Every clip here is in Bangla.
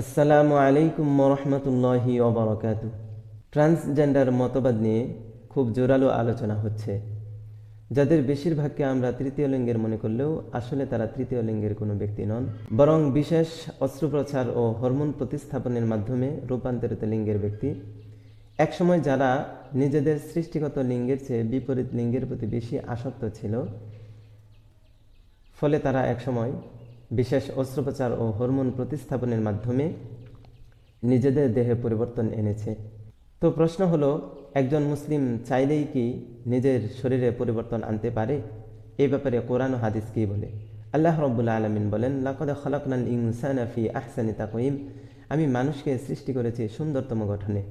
আসসালামু আলাইকুম রহমতুল্লাহি ওবরাকাত ট্রান্সজেন্ডার মতবাদ নিয়ে খুব জোরালো আলোচনা হচ্ছে। যাদের বেশিরভাগকে আমরা তৃতীয় লিঙ্গের মনে করলেও আসলে তারা তৃতীয় লিঙ্গের কোনো ব্যক্তি নন, বরং বিশেষ অস্ত্রোপচার ও হরমোন প্রতিস্থাপনের মাধ্যমে রূপান্তরিত লিঙ্গের ব্যক্তি। একসময় যারা নিজেদের সৃষ্টিগত লিঙ্গের চেয়ে বিপরীত লিঙ্গের প্রতি বেশি আসক্ত ছিল, ফলে তারা একসময় বিশেষ অস্ত্রোপচার ও হরমোন প্রতিস্থাপনের মাধ্যমে নিজেদের দেহে পরিবর্তন এনেছে। তো প্রশ্ন হলো, একজন মুসলিম চাইলেই কি নিজের শরীরে পরিবর্তন আনতে পারে? এ ব্যাপারে কোরআন হাদিস কি বলে? আল্লাহ রব্বুল্লা আলমিন বলেন, লাকদ খলকনাল ইনসানা ফি আহসানি তাকইম আমি মানুষকে সৃষ্টি করেছি সুন্দরতম গঠনে।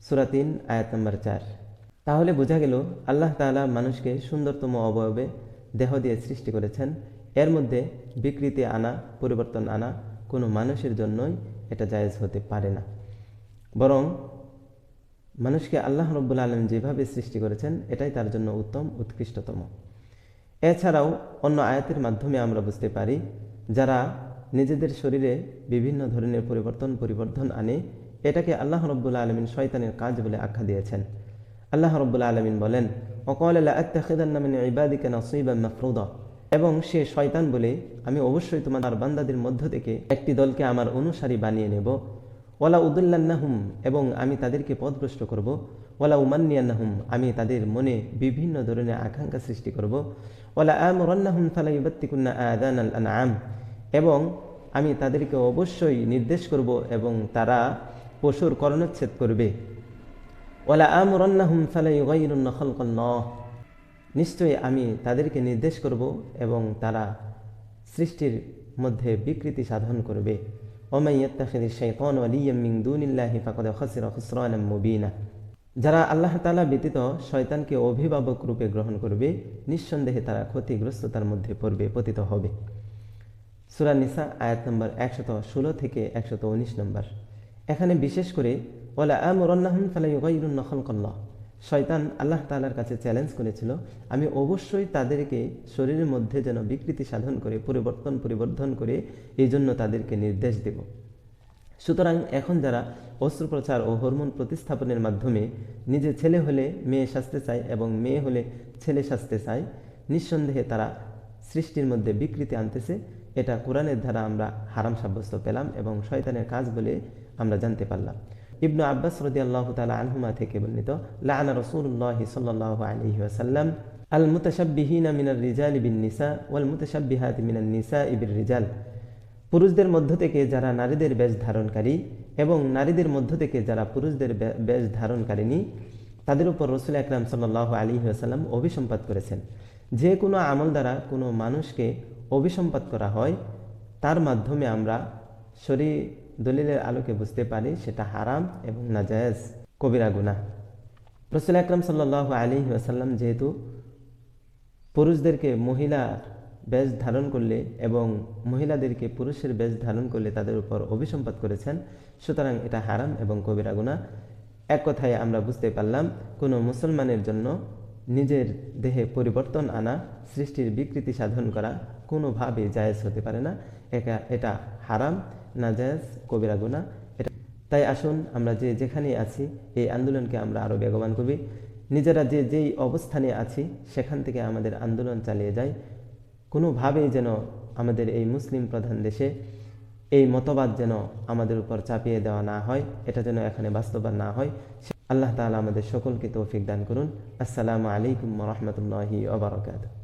সুরাতিন আয়াত নম্বর চার। তাহলে বোঝা গেল, আল্লাহ তাআলা মানুষকে সুন্দরতম অবয়বে দেহ দিয়ে সৃষ্টি করেছেন। এর মধ্যে বিকৃতি আনা, পরিবর্তন আনা কোনো মানুষের জন্যই এটা জায়েজ হতে পারে না। বরং মানুষকে আল্লাহ রব্বুল আলম যেভাবে সৃষ্টি করেছেন, এটাই তার জন্য উত্তম, উৎকৃষ্টতম। এছাড়াও অন্য আয়াতের মাধ্যমে আমরা বুঝতে পারি, যারা নিজেদের শরীরে বিভিন্ন ধরনের পরিবর্তন, পরিবর্ধন আনে, এটাকে আল্লাহ রব্বুল আলমিন শয়তানের কাজ বলে আখ্যা দিয়েছেন। আল্লাহ রব্বুল আলমিন বলেন অকল আত্মাখিদান্নামিন ইবাদিকে নসইবা মাফরুদা। এবং সে শয়তান বলে, আমি অবশ্যই তোমার বান্দাদের মধ্য থেকে একটি দলকে আমার অনুসারী বানিয়ে নেব। ওয়ালা উদুল্লান্নাহুম, এবং আমি তাদেরকে পথভ্রষ্ট করব। ওলা উমান্নিয়ান্নাহুম, আমি তাদের মনে বিভিন্ন ধরনের আকাঙ্ক্ষা সৃষ্টি করব। ওয়ালা আমরান্নাহুম, ফালা ইবাত্তিকুন্না আদান আল আনআম, এবং আমি তাদেরকে অবশ্যই নির্দেশ করব এবং তারা পশুর কর্ণচ্ছেদ করবে। ওলা আমরান্নাহুম, ফালা ইউগাইরুন্না খালকাল্লাহ নিশ্চয়ই আমি তাদেরকে নির্দেশ করব এবং তারা সৃষ্টির মধ্যে বিকৃতি সাধন করবে। মুবিনা। যারা আল্লাহ তাআলা ব্যতীত শয়তানকে অভিভাবক রূপে গ্রহণ করবে, নিঃসন্দেহে তারা ক্ষতিগ্রস্ততার মধ্যে পড়বে, পতিত হবে। সূরা নিসা, আয়াত নম্বর একশত ষোলো থেকে একশত উনিশ নম্বর। এখানে বিশেষ করে, ওলা আমরান্নাহুম ফালা ইউগাইরুন্না খালকাল্লাহ। শয়তান আল্লাহ তালার কাছে চ্যালেঞ্জ করেছিল, আমি অবশ্যই তাদেরকে শরীরের মধ্যে যেন বিকৃতি সাধন করে, পরিবর্তন পরিবর্ধন করে এই জন্য তাদেরকে নির্দেশ দেব। সুতরাং এখন যারা অস্ত্রোপচার ও হরমোন প্রতিস্থাপনের মাধ্যমে নিজে ছেলে হলে মেয়ে সাজতে চায় এবং মেয়ে হলে ছেলে সাজতে চায়, নিঃসন্দেহে তারা সৃষ্টির মধ্যে বিকৃতি আনতেছে। এটা কোরআনের দ্বারা আমরা হারাম সাব্যস্ত পেলাম এবং শয়তানের কাজ বলে আমরা জানতে পারলাম। ইবনু আব্বাস রদি আল্লাহ তালা আনহুমা থেকে বর্ণিত লানা রসুল্লাহ সাল্লাহ আলহি আসাল্লাম আল মুতাসাব্বিহিনা মিনার রিজাল ইবিন নিসা ওয়াল মুতাসাব্বিহাত মিনার নিসা ইবির রিজাল পুরুষদের মধ্য থেকে যারা নারীদের বেশ ধারণকারী এবং নারীদের মধ্য থেকে যারা পুরুষদের বেশ ধারণকারিনী তাদের উপর রসুল আকরাম সাল্লাহ আলী আসাল্লাম অভিসম্পাত করেছেন। যে কোনো আমল দ্বারা কোনো মানুষকে অভিসম্পাত করা হয়, তার মাধ্যমে আমরা শরীর দলিলের আলোকে বুঝতে পারি সেটা হারাম এবং নাজায়েজ, কবিরা গুনা রসুল আকরম সাল্লাহ আলী আসাল্লাম যেহেতু পুরুষদেরকে মহিলা বেশ ধারণ করলে এবং মহিলাদেরকে পুরুষের বেশ ধারণ করলে তাদের উপর অভিসম্পাত করেছেন, সুতরাং এটা হারাম এবং কবিরা গুনা এক কথায় আমরা বুঝতে পারলাম, কোনো মুসলমানের জন্য নিজের দেহে পরিবর্তন আনা, সৃষ্টির বিকৃতি সাধন করা কোনোভাবে জায়েজ হতে পারে না। একা এটা হারাম নাজায়জ কবিরা গুণা এটা তাই আসুন আমরা যে যেখানে আছি, এই আন্দোলনকে আমরা আরও বেগবান করি নিজেরা যে যেই অবস্থানে আছি, সেখান থেকে আমাদের আন্দোলন চালিয়ে যাই। কোনোভাবেই যেন আমাদের এই মুসলিম প্রধান দেশে এই মতবাদ যেন আমাদের উপর চাপিয়ে দেওয়া না হয়, এটা যেন এখানে বাস্তবায়ন না হয় আল্লাহ তালা আমাদের সকলকে তৌফিক দান করুন। আসসালামু আলাইকুম রহমতুল্লাহি ওবরাকাতু